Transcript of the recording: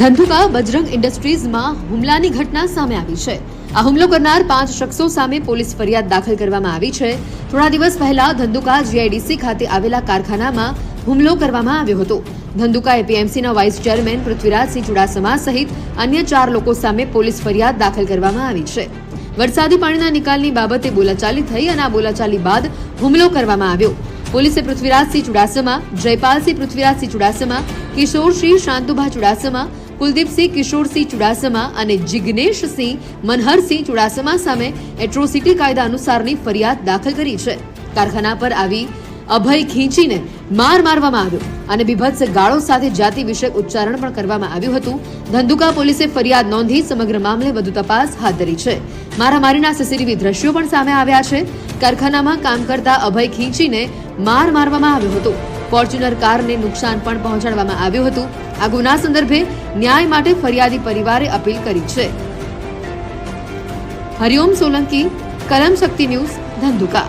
ધંધુકા બજરંગ ઇન્ડસ્ટ્રીઝમાં હુમલાની ઘટના સામે આવી છે. આ હુમલો કરનાર પાંચ શખ્સો સામે પોલીસ ફરિયાદ દાખલ કરવામાં આવી છે. થોડા દિવસ પહેલા ધંધુકા જીઆઈડીસી ખાતે આવેલા કારખાનામાં હુમલો કરવામાં આવ્યો હતો. ધંધુકા એપીએમસીના વાઇસ ચેરમેન પૃથ્વીરાજસિંહ ચુડાસમા સહિત અન્ય ચાર લોકો સામે પોલીસ ફરિયાદ દાખલ કરવામાં આવી છે. વરસાદી પાણીના નિકાલની બાબતે બોલાચાલી થઈ અને આ બોલાચાલી બાદ હુમલો કરવામાં આવ્યો. પોલીસે પૃથ્વીરાજસિંહ ચુડાસમા, જયપાલસિંહ પૃથ્વીરાજસિંહ ચુડાસમા, કિશોરસિંહ શાંતુભા ચુડાસમા, કુલદીપસિંહ કિશોરસિંહ ચુડાસમા અને જિજ્ઞેશસિંહ મનહરસિંહ ચુડાસમા સામે એટ્રોસિટી કાયદા અનુસારની ફરિયાદ દાખલ કરી છે. કારખાના પર આવી અભય ખીંચીને માર મારવામાં આવ્યો. અને બીભત્સ ગાળો સાથે જાતિ વિષયક ઉચ્ચારણ પણ કરવામાં આવ્યું હતું. ધંધુકા પોલીસે ફરિયાદ નોંધી સમગ્ર મામલે વધુ તપાસ હાથ ધરી છે. મારામારીના સીસીટીવી દ્રશ્યો પણ સામે આવ્યા છે. કારખાનામાં કામ કરતા અભય ખીંચીને માર મારવામાં આવ્યો હતો. ફોર્ચ્યુનર કારને નુકસાન પણ પહોંચાડવામાં આવ્યું હતું. આ ગુના સંદર્ભે ન્યાય માટે ફરિયાદી પરિવારે અપીલ કરી છે. હરિઓમ સોલંકી, કલમ શક્તિ ન્યૂઝ, ધંધુકા.